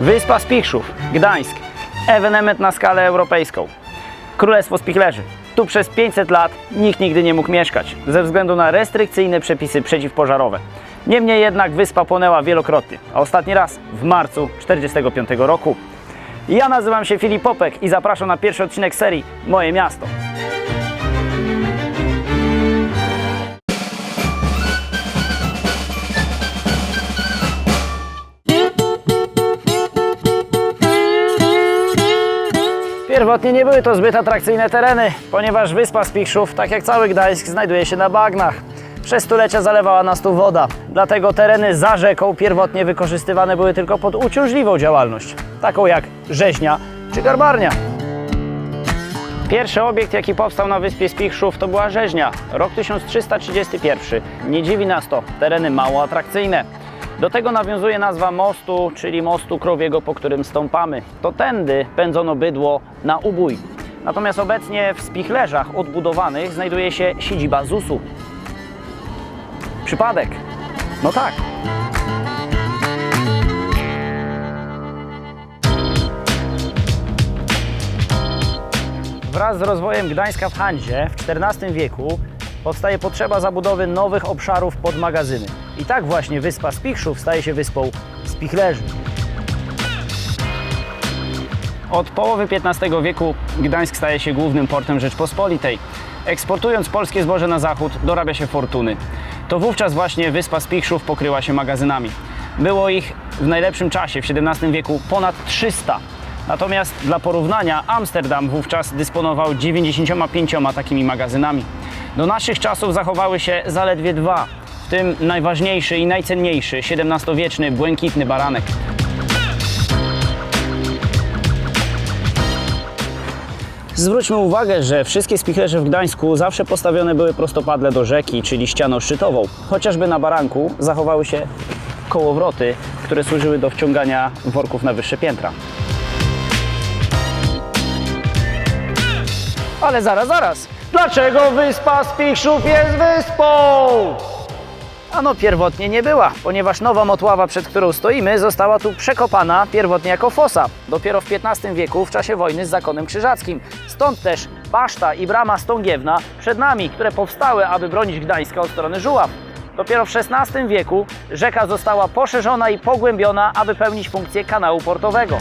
Wyspa Spichrzów, Gdańsk. Ewenement na skalę europejską. Królestwo Spichlerzy. Tu przez 500 lat nikt nigdy nie mógł mieszkać, ze względu na restrykcyjne przepisy przeciwpożarowe. Niemniej jednak wyspa płonęła wielokrotnie, a ostatni raz w marcu 1945 roku. Ja nazywam się Filip Popek i zapraszam na pierwszy odcinek serii Moje Miasto. Pierwotnie nie były to zbyt atrakcyjne tereny, ponieważ wyspa Spichrzów, tak jak cały Gdańsk, znajduje się na bagnach. Przez stulecia zalewała nas tu woda, dlatego tereny za rzeką pierwotnie wykorzystywane były tylko pod uciążliwą działalność, taką jak rzeźnia czy garbarnia. Pierwszy obiekt, jaki powstał na wyspie Spichrzów, to była rzeźnia. Rok 1331. Nie dziwi nas to, tereny mało atrakcyjne. Do tego nawiązuje nazwa mostu, czyli mostu krowiego, po którym stąpamy. To tędy pędzono bydło na ubój. Natomiast obecnie w Spichlerzach odbudowanych znajduje się siedziba ZUS-u. Przypadek? No tak. Wraz z rozwojem Gdańska w Handzie w XIV wieku powstaje potrzeba zabudowy nowych obszarów pod magazyny. I tak właśnie wyspa Spichrzów staje się wyspą Spichlerzy. Od połowy XV wieku Gdańsk staje się głównym portem Rzeczpospolitej. Eksportując polskie zboże na zachód, dorabia się fortuny. To wówczas właśnie wyspa Spichrzów pokryła się magazynami. Było ich w najlepszym czasie, w XVII wieku, ponad 300. Natomiast dla porównania Amsterdam wówczas dysponował 95 takimi magazynami. Do naszych czasów zachowały się zaledwie dwa, w tym najważniejszy i najcenniejszy XVII-wieczny błękitny baranek. Zwróćmy uwagę, że wszystkie spichlerze w Gdańsku zawsze postawione były prostopadle do rzeki, czyli ścianą szczytową. Chociażby na baranku zachowały się kołowroty, które służyły do wciągania worków na wyższe piętra. Ale zaraz, zaraz! Dlaczego wyspa Spichrzów jest wyspą? Ano pierwotnie nie była, ponieważ nowa motława, przed którą stoimy, została tu przekopana pierwotnie jako fosa. Dopiero w XV wieku, w czasie wojny z zakonem krzyżackim. Stąd też baszta i brama stągiewna przed nami, które powstały, aby bronić Gdańska od strony Żuław. Dopiero w XVI wieku rzeka została poszerzona i pogłębiona, aby pełnić funkcję kanału portowego.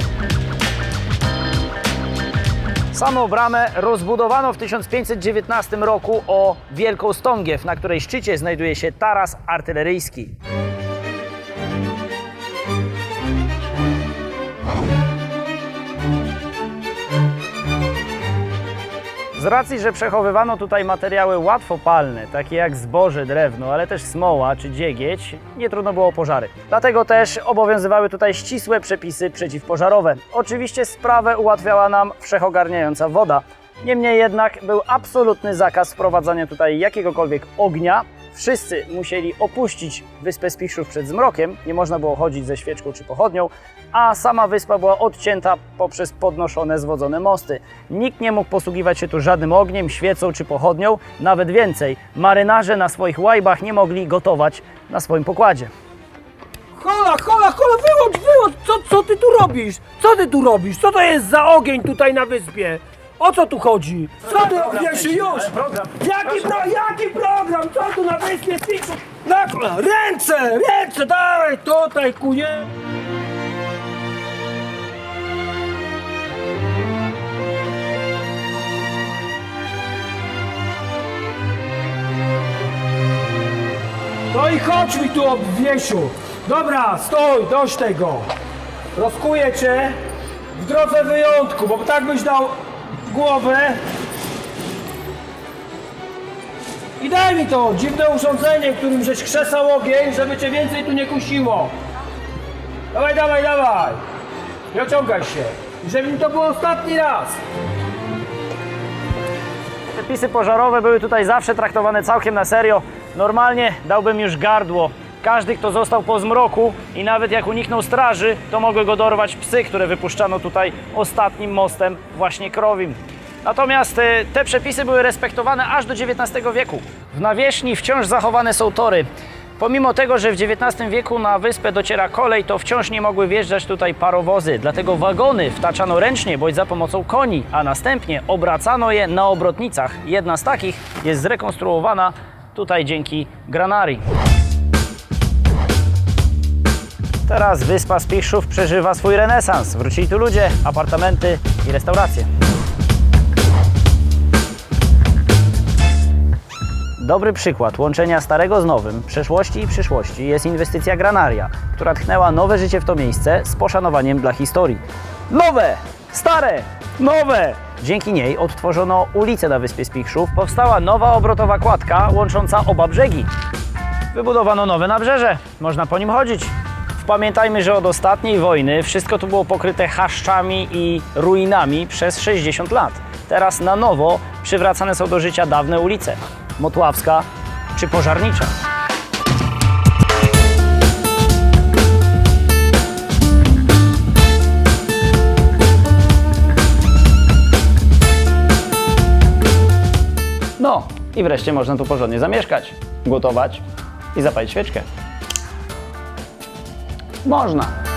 Samą bramę rozbudowano w 1519 roku o Wielką Stągiew, na której szczycie znajduje się taras artyleryjski. Z racji, że przechowywano tutaj materiały łatwopalne, takie jak zboże, drewno, ale też smoła czy dziegieć, nie trudno było pożary. Dlatego też obowiązywały tutaj ścisłe przepisy przeciwpożarowe. Oczywiście sprawę ułatwiała nam wszechogarniająca woda. Niemniej jednak był absolutny zakaz wprowadzania tutaj jakiegokolwiek ognia. Wszyscy musieli opuścić wyspę Spichrzów przed zmrokiem, nie można było chodzić ze świeczką czy pochodnią, a sama wyspa była odcięta poprzez podnoszone, zwodzone mosty. Nikt nie mógł posługiwać się tu żadnym ogniem, świecą czy pochodnią, nawet więcej. Marynarze na swoich łajbach nie mogli gotować na swoim pokładzie. Hola, hola, hola, wyłącz, wyłącz! Co, co ty tu robisz? Co ty tu robisz? Co to jest za ogień tutaj na wyspie? O co tu chodzi? Co ty robisz już? Jaki, pro, jaki program? Co tu na wyspie Spiku? Na Ręce, ręce, dawaj tutaj, kuje! No i chodź mi tu, Wiesiu. Dobra, stój, dość tego. Rozkuję cię w drodze wyjątku, bo tak byś dał głowę. I daj mi to dziwne urządzenie, którym żeś krzesał ogień, żeby cię więcej tu nie kusiło. Dawaj, dawaj, dawaj. Nie ociągaj się. Żeby mi to był ostatni raz. Przepisy pożarowe były tutaj zawsze traktowane całkiem na serio. Normalnie dałbym już gardło. Każdy, kto został po zmroku i nawet jak uniknął straży, to mogły go dorwać psy, które wypuszczano tutaj ostatnim mostem, właśnie krowim. Natomiast e, te przepisy były respektowane aż do XIX wieku. W nawierzchni wciąż zachowane są tory. Pomimo tego, że w XIX wieku na wyspę dociera kolej, to wciąż nie mogły wjeżdżać tutaj parowozy, dlatego wagony wtaczano ręcznie bądź za pomocą koni, a następnie obracano je na obrotnicach. Jedna z takich jest zrekonstruowana tutaj dzięki Granari. Teraz wyspa Spichrzów przeżywa swój renesans. Wrócili tu ludzie, apartamenty i restauracje. Dobry przykład łączenia starego z nowym, przeszłości i przyszłości jest inwestycja Granaria, która tchnęła nowe życie w to miejsce z poszanowaniem dla historii. Nowe! Stare! Nowe! Dzięki niej odtworzono ulicę na wyspie Spichrzów, powstała nowa obrotowa kładka łącząca oba brzegi. Wybudowano nowe nabrzeże, można po nim chodzić. Pamiętajmy, że od ostatniej wojny wszystko tu było pokryte chaszczami i ruinami przez 60 lat. Teraz na nowo przywracane są do życia dawne ulice. Motławska czy Pożarnicza. No i wreszcie można tu porządnie zamieszkać, gotować i zapalić świeczkę. Można.